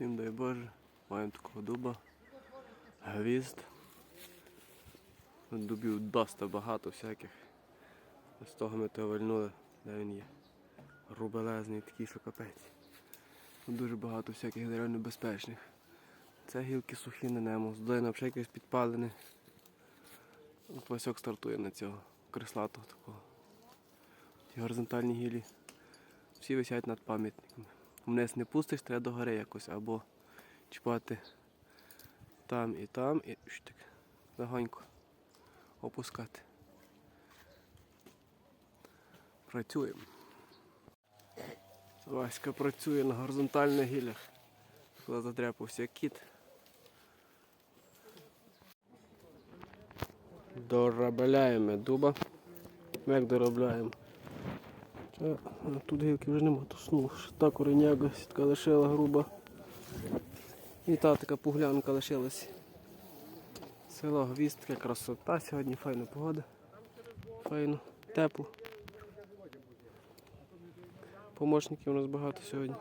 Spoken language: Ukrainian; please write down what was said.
Всім дай Боже. Маємо такого дуба. Гвізд. Дубів доста багато всяких. З того ми то вальнули, де він є. Рубелезний такий, що капець. Тут дуже багато всяких дерев небезпечних. Це гілки сухі на нему, здоїна взагалі якесь підпалене. От Васьок стартує на цього креслатого такого. Ті горизонтальні гілі. Всі висять над пам'ятниками. Вниз не пустиш, треба до гори якось або чіпати там і там і щ так, легонько опускати. Працюємо. Васька працює на горизонтальних гілях. Коли задряпався кіт. Доробляємо дуба. Як доробляємо? Це, а, тут гілки вже нема, тусну. Та кореняга сітка лишила груба. І та така пуглянка лишилась. Село Гвістка, красота. Сьогодні файна погода. Файно, тепло. Помощників у нас багато сьогодні.